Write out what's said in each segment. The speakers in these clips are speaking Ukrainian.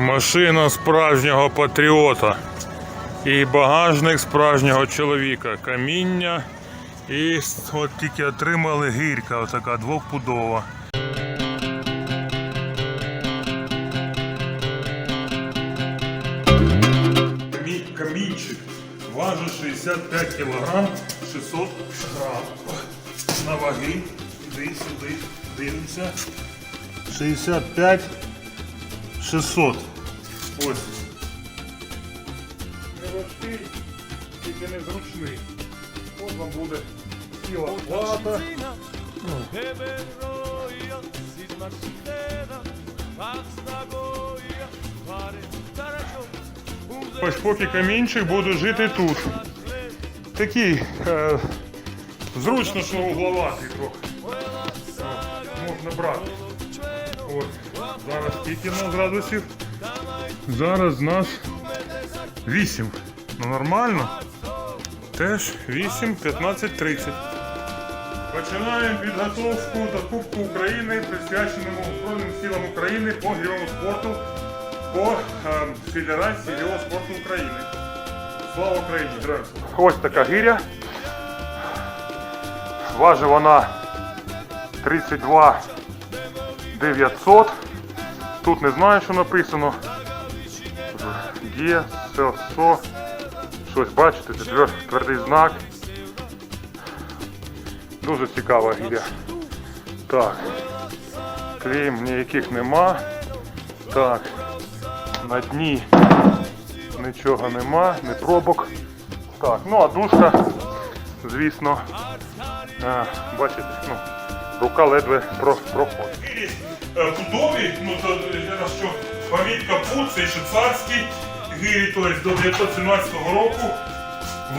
Машина справжнього патріота. І багажник справжнього чоловіка. Каміння. І от тільки отримали гірка, отака двохпудова. Камі- Камінчик важить 65 кг 600 грам. На ваги. Іди сюди, дивимося. 65 600. Ось. Не важкий, тільки незручний. Ось вам буде ціла плата. un Ось поки камінчик буду жити тут. Такий е, зручно, що угловатий трохи. От, Можна брати. Зараз скільки нас градусів? Зараз нас 8. Ну нормально. Теж 8, 15, 30. Починаємо підготовку до Кубку України, присвяченому Збройним силам України по гірьовому спорту по е, Федерації гірьового спорту України. Слава Україні! Ось така гиря. Важить вона 32 900. Тут не знаю, що написано. Є, СО, СО. Щось бачите, твердий знак. Дуже цікава гіря. Так. Клеїм ніяких нема. Так. На дні нічого нема, не пробок. Так, ну а дужка, звісно, а, бачите, ну, рука ледве про, проходить. Пудові, ну то я що помітка пуд, це швейцарські гирі, тобто до 917 року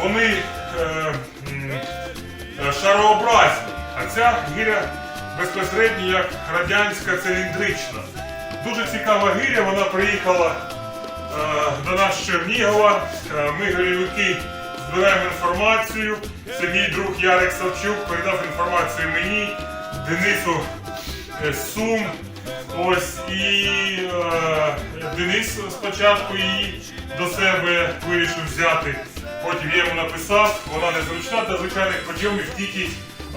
вони е, е, шарообразні, а ця гиря безпосередньо як радянська циліндрична. Дуже цікава гиря, вона приїхала е, до нас Чернігова. Е, Ми, гирівники, збираємо інформацію. Це мій друг Ярик Савчук передав інформацію мені, Денису е, Сум. Ось і е, Денис спочатку її до себе вирішив взяти. Потім я йому написав, вона незручна для звичайних прийомів тільки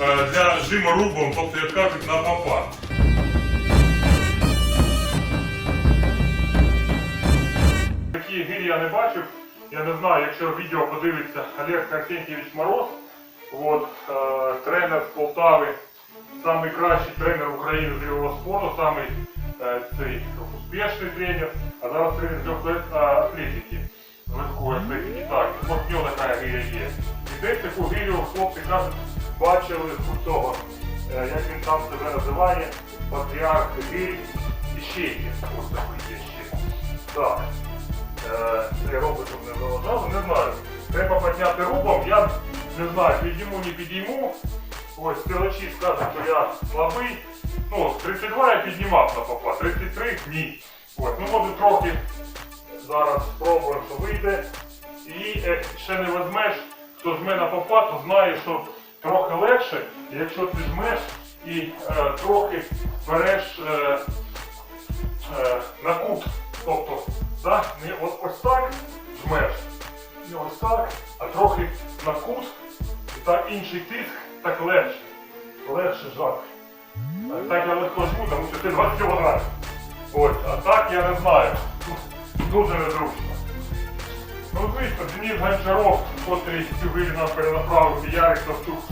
е, для жима рубом, тобто, як кажуть, на попа. Такі гирі я не бачив. Я не знаю, якщо відео подивиться Олег Арсентьєвич Мороз, от, е, тренер з Полтави, самий кращий тренер України з його спорту, самий е, цей успішний тренер, а зараз тренер з атлетики. Легкої атлетики. Так, от в нього така гиря є. І десь таку гирю хлопці кажуть, бачили у цього, е, як він там себе називає, патріарх гирь і ще є. Ось такий є ще. Так. Е, Це робить, щоб не заважало, не знаю. Треба підняти рубом, я не знаю, підійму, не підійму. Ось стрілачі скажуть, що я слабий. Ну, 32 я піднімав на попа, 33 ні. Ось, ну може трохи зараз спробуємо, що вийде. І е, ще не візьмеш, хто жме на попа, то знає, що трохи легше, якщо ти жмеш і е, трохи береш е, е, на кут. Тобто, да, не от, ось так жмеш, не ось так, а трохи на кут, і так інший тиск, так легше. Легше жак. Так я легко жму, тому що ти 20 кг. Ось, а так я не знаю. Дуже незручно. Ну, звісно, Денис Гончаров, котрий сьогодні нам перенаправив, Ярик Савчук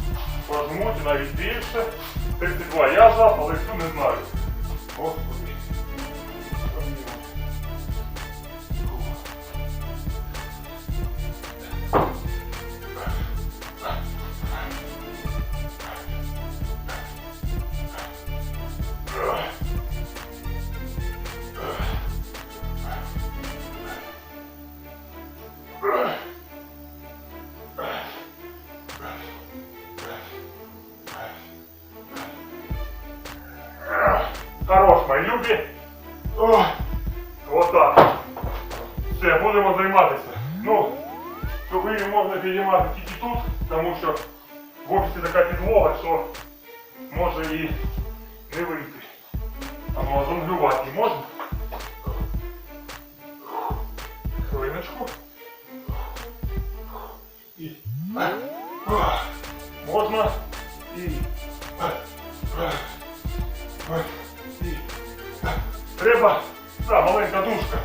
пожмуть, навіть більше. 32 я жав, але цю не знаю. Господи. Любі. О, отак. Все, будемо займатися. Ну, цю вилі можна підіймати тільки тут, тому що в офісі така підлога, що може і не вийти. Треба. Да, маленька дужка.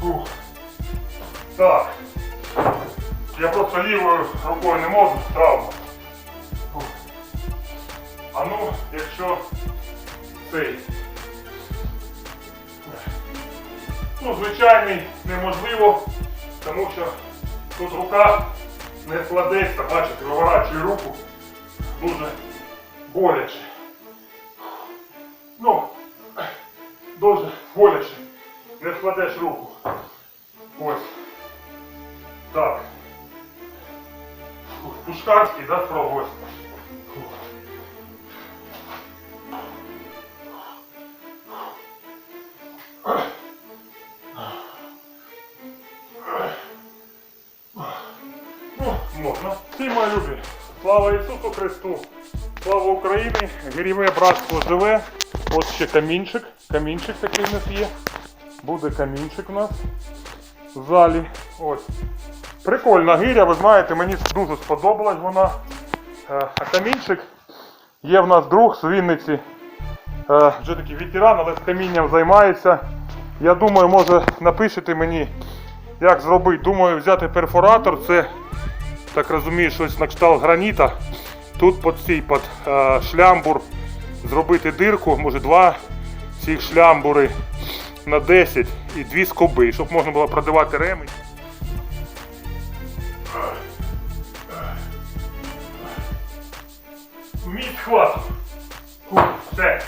Фух. Так. Я просто лівою рукою не можу, травма. А ну, якщо цей. Ну, звичайний неможливо, тому що тут рука не складеться, бачите, виворачую руку дуже боляче. Дуже боляче. Не складеш руку. Ось. Так. Пушкарський, да, спробуй. Ну, можна. Всі мої любі. Слава Ісусу Христу! Слава Україні! Гріве братство живе. Ось ще камінчик. Камінчик такий в нас є. Буде камінчик у нас в залі. Ось. Прикольна гиря, ви знаєте, мені дуже сподобалась вона. Е, А камінчик є в нас друг з Вінниці. Е, Вже такий ветеран, але з камінням займається. Я думаю, може напишете мені, як зробити. Думаю, взяти перфоратор. Це, так розумію, щось на кшталт граніта. Тут під цей під е, шлямбур зробити дирку, може два цих шлямбури на 10 і дві скоби, щоб можна було продавати ремень. Мій хват. Все.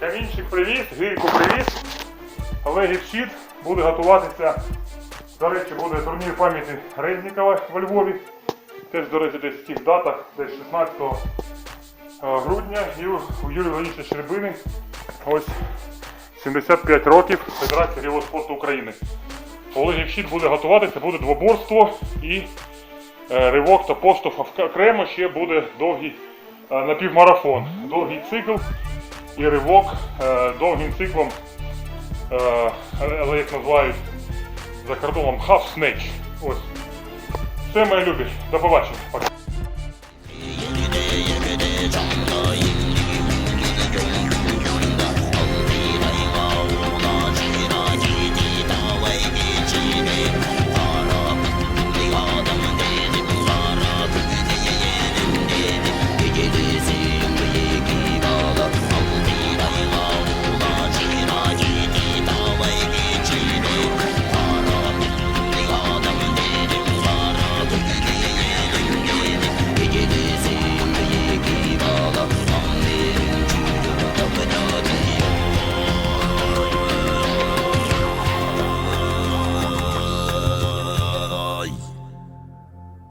Камінчик привіз, гирьку привіз. Олег щит буде готуватися. До речі, буде турнір пам'яті Резнікова во Львові. Теж, до речі, десь в цих датах, десь 16 е, грудня і у Юрія Леонідовича Щербини. Ось 75 років Федерації рівого спорту України. Олег щит буде готуватися, буде двоборство і е, ривок та поштовх окремо ще буде довгий е, напівмарафон. Довгий цикл і ривок е, довгим циклом, як називають за кордоном half snatch. Ось. Все, мої любі. До побачення. 找到一匹红的勇。